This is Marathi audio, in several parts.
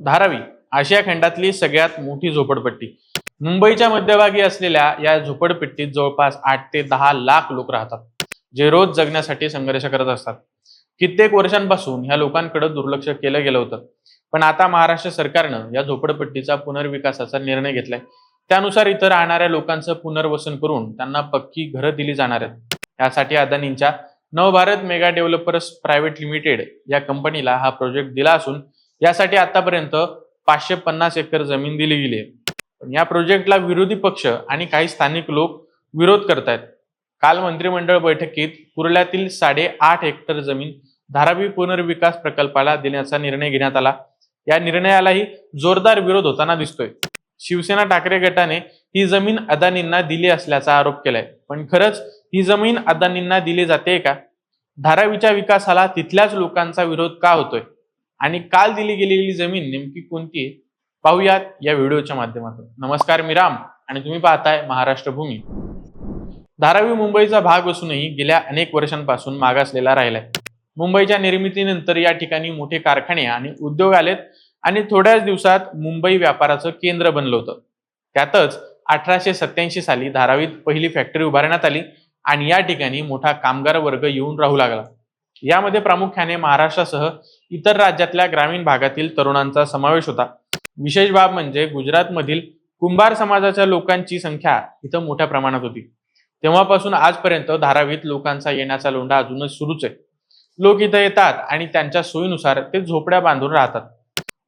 धारावी आशिया खंडातली सगळ्यात मोठी झोपडपट्टी. मुंबईच्या मध्यभागी असलेल्या या झोपडपट्टीत जवळपास आठ ते दहा लाख लोक राहतात जे रोज जगण्यासाठी संघर्ष करत असतात. कित्येक वर्षांपासून ह्या लोकांकडे दुर्लक्ष केलं गेलं होतं पण आता महाराष्ट्र सरकारनं या झोपडपट्टीचा पुनर्विकासाचा निर्णय घेतलाय. त्यानुसार इथं राहणाऱ्या लोकांचं पुनर्वसन करून त्यांना पक्की घरं दिली जाणार आहेत. यासाठी अदानींच्या Navbharat mega developers private limited या कंपनीला हा प्रोजेक्ट दिला असून यासाठी आतापर्यंत पाचशे पन्नास एकर जमीन दिली गेली आहे. पण या प्रोजेक्टला विरोधी पक्ष आणि काही स्थानिक लोक विरोध करतायत. काल मंत्रिमंडळ बैठकीत कुर्ल्यातील साडेआठ हेक्टर जमीन धारावी पुनर्विकास प्रकल्पाला देण्याचा निर्णय घेण्यात आला. या निर्णयालाही जोरदार विरोध होताना दिसतोय. शिवसेना ठाकरे गटाने ही जमीन अदानींना दिली असल्याचा आरोप केलाय. पण खरंच ही जमीन अदानींना दिली जाते का? धारावीच्या विकासाला तिथल्याच लोकांचा विरोध का होतोय? आणि काल दिली गेलेली जमीन नेमकी कोणती आहे? पाहूयात या व्हिडिओच्या माध्यमातून. नमस्कार मी राम आणि तुम्ही पाहताय महाराष्ट्र भूमी धारावी मुंबईचा भाग असूनही गेल्या अनेक वर्षांपासून मागासलेला राहिलाय. मुंबईच्या निर्मितीनंतर या ठिकाणी मोठे कारखाने आणि उद्योग आलेत आणि थोड्याच दिवसात मुंबई व्यापाराचं केंद्र बनलं होतं. त्यातच अठराशे सत्याऐंशी साली धारावीत पहिली फॅक्टरी उभारण्यात आली आणि या ठिकाणी मोठा कामगार वर्ग येऊन राहू लागला. यामध्ये प्रामुख्याने महाराष्ट्रासह इतर राज्यातल्या ग्रामीण भागातील तरुणांचा समावेश होता. विशेष बाब म्हणजे गुजरातमधील कुंभार समाजाच्या लोकांची संख्या इथं मोठ्या प्रमाणात होती. तेव्हापासून आजपर्यंत धारावीत लोकांचा येण्याचा लोंढा अजूनच सुरूच आहे. लोक इथं येतात आणि त्यांच्या सोयीनुसार ते झोपड्या बांधून राहतात.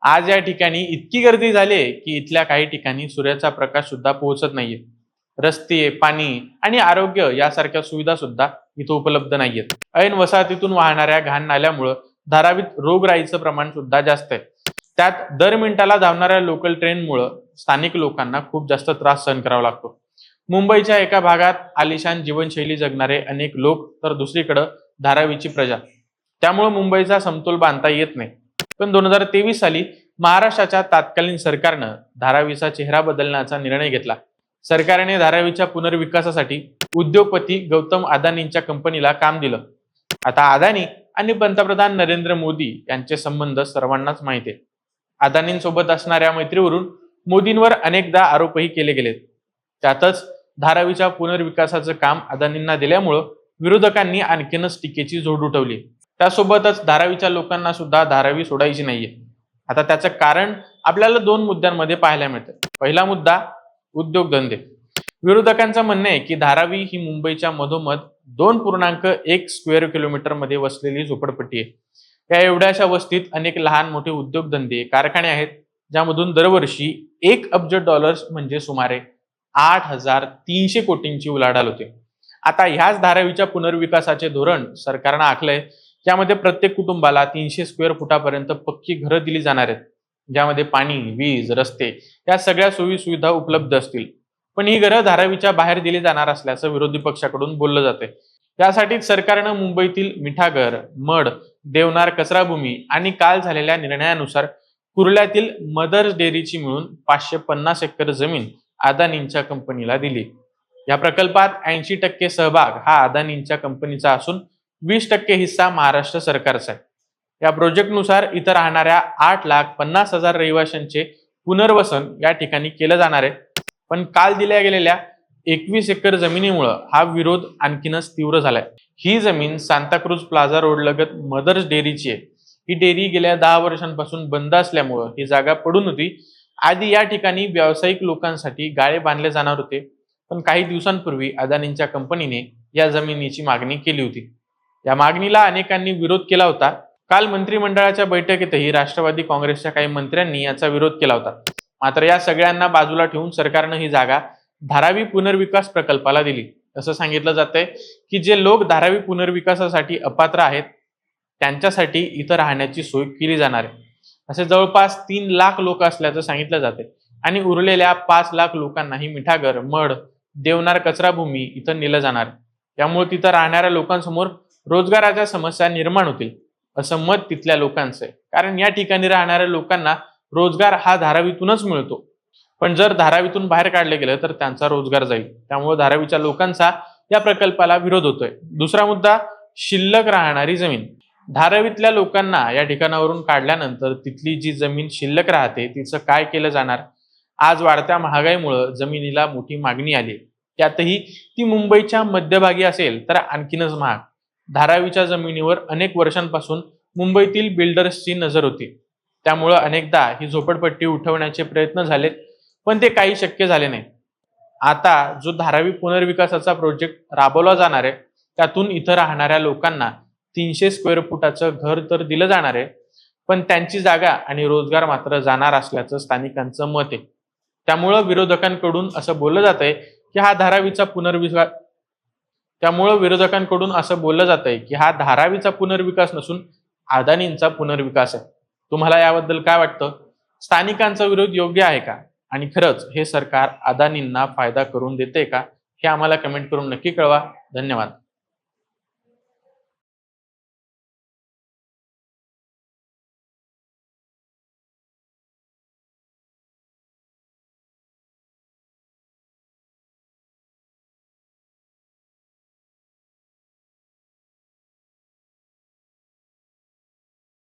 आज या ठिकाणी इतकी गर्दी झाली की इथल्या काही ठिकाणी सूर्याचा प्रकाश सुद्धा पोहोचत नाहीये. रस्ते पाणी आणि आरोग्य यासारख्या सुविधा सुद्धा इथं उपलब्ध नाहीयेत. ऐन वसाहतीतून वाहणाऱ्या घाण नाल्यामुळं धारावीत रोगराईचं प्रमाण सुद्धा जास्त आहे. त्यात दर मिनिटाला धावणाऱ्या लोकल ट्रेनमुळं स्थानिक लोकांना खूप जास्त त्रास सहन करावा लागतो. मुंबईच्या एका भागात आलिशान जीवनशैली जगणारे अनेक लोक तर दुसरीकडं धारावीची प्रजा. त्यामुळे मुंबईचा समतोल बांधता येत नाही. पण दोन हजार तेवीस साली महाराष्ट्राच्या तात्कालीन सरकारनं धारावीचा चेहरा बदलण्याचा निर्णय घेतला. सरकारने धारावीच्या पुनर्विकासासाठी उद्योगपती गौतम अदानींच्या कंपनीला काम दिलं. आता अदानी आणि पंतप्रधान नरेंद्र मोदी यांचे संबंध सर्वांनाच माहिती आहे. अदानींसोबत असणाऱ्या मैत्रीवरून मोदींवर अनेकदा आरोपही केले गेलेत. त्यातच धारावीच्या पुनर्विकासाचं काम अदानींना दिल्यामुळं विरोधकांनी आणखीनच टीकेची जोड उठवली. त्यासोबतच धारावीच्या लोकांना सुद्धा धारावी सोडायची नाहीये. आता त्याचं कारण आपल्याला दोन मुद्द्यांमध्ये पाहायला मिळतं. पहिला मुद्दा उद्योगधंदे. विरोधकांचं म्हणणं आहे की धारावी ही मुंबईच्या मधोमध दोन पूर्णांक एक स्क्वेअर किलोमीटरमध्ये वसलेली झोपडपट्टी आहे. या एवढ्याशा वस्तीत अनेक लहान मोठे उद्योगधंदे कारखाने आहेत ज्यामधून दरवर्षी एक अब्ज डॉलर्स म्हणजे सुमारे आठ हजार तीनशे कोटींची उलाढाल होते. आता ह्याच धारावीच्या पुनर्विकासाचे धोरण सरकारनं आखलंय त्यामध्ये प्रत्येक कुटुंबाला तीनशे स्क्वेअर फुटापर्यंत पक्की घरं दिली जाणार आहेत. ज्यामध्ये पाणी वीज रस्ते या सगळ्या सोयी सुविधा उपलब्ध असतील. पण ही घरं धारावीच्या बाहेर दिली जाणार असल्याचं विरोधी पक्षाकडून बोललं जाते त्यासाठी सरकारनं मुंबईतील मिठागर मड देवनार कचराभूमी आणि काल झालेल्या निर्णयानुसार कुर्ल्यातील मदर्स डेअरीची मिळून पाचशे पन्नास एकर जमीन अदानींच्या कंपनीला दिली. या प्रकल्पात ऐंशी टक्के सहभाग हा अदानींच्या कंपनीचा असून वीस टक्के हिस्सा महाराष्ट्र सरकारचा आहे. या प्रोजेक्टनुसार इथं राहणाऱ्या आठ लाख पन्नास हजार रहिवाशांचे पुनर्वसन या ठिकाणी केलं जाणार आहे. पण काल दिल्या गेलेल्या एकवीस एकर जमिनीमुळं हा विरोध आणखीनच तीव्र झालाय. ही जमीन सांताक्रूज प्लाझा रोड लगत मदर्स डेअरीची आहे. ही डेअरी गेल्या दहा वर्षांपासून बंद असल्यामुळं ही जागा पडून होती. आधी या ठिकाणी व्यावसायिक लोकांसाठी गाळे बांधले जाणार होते. पण काही दिवसांपूर्वी अदानींच्या कंपनीने या जमिनीची मागणी केली होती. या मागणीला अनेकांनी विरोध केला होता. काल मंत्रिमंडळाच्या बैठकीतही राष्ट्रवादी काँग्रेसच्या काही मंत्र्यांनी याचा विरोध केला होता. मात्र या सगळ्यांना बाजूला ठेवून सरकारनं ही जागा धारावी पुनर्विकास प्रकल्पाला दिली. असं सांगितलं जातंय की जे लोक धारावी पुनर्विकासासाठी अपात्र आहेत त्यांच्यासाठी इथं राहण्याची सोय केली जाणार आहे. असे जवळपास तीन लाख लोक असल्याचं सांगितलं जाते आणि उरलेल्या पाच लाख लोकांनाही मिठागर मड देवनार कचराभूमी इथं नेलं जाणार त्यामुळे तिथं राहणाऱ्या लोकांसमोर रोजगाराच्या समस्या निर्माण होतील. असं मत तिथल्या लोकांचं आहे. कारण या ठिकाणी राहणाऱ्या लोकांना रोजगार हा धारावीतूनच मिळतो. पण जर धारावीतून बाहेर काढले गेलं तर त्यांचा रोजगार जाईल. त्यामुळे धारावीच्या लोकांचा या प्रकल्पाला विरोध होतोय. दुसरा मुद्दा शिल्लक राहणारी जमीन. धारावीतल्या लोकांना या ठिकाणावरून काढल्यानंतर तिथली जी जमीन शिल्लक राहते तिचं काय केलं जाणार? आज वाढत्या महागाईमुळं जमिनीला मोठी मागणी आली त्यातही ती मुंबईच्या मध्यभागी असेल तर आणखीनच महाग. धारावीच्या जमिनीवर अनेक वर्षांपासून मुंबईतील बिल्डर्सची नजर होती. त्यामुळं अनेकदा ही झोपडपट्टी उठवण्याचे प्रयत्न झालेत पण ते काही शक्य झाले नाही. आता जो धारावी पुनर्विकासाचा प्रोजेक्ट राबवला जाणार आहे त्यातून इथं राहणाऱ्या लोकांना तीनशे स्क्वेअर फुटाचं घर तर दिलं जाणार आहे पण त्यांची जागा आणि रोजगार मात्र जाणार असल्याचं स्थानिकांचं मत आहे. त्यामुळं विरोधकांकडून असं बोललं जात आहे की हा धारावीचा पुनर्विकास त्यामुळं विरोधकांकडून असं बोललं जात आहे की हा धारावीचा पुनर्विकास नसून अदानींचा पुनर्विकास आहे. तुम्हाला याबद्दल काय वाटतं? स्थानिकांचा विरोध योग्य आहे का? आणि खरंच हे सरकार अदानींना फायदा करून देते का? हे आम्हाला कमेंट करून नक्की कळवा. धन्यवाद.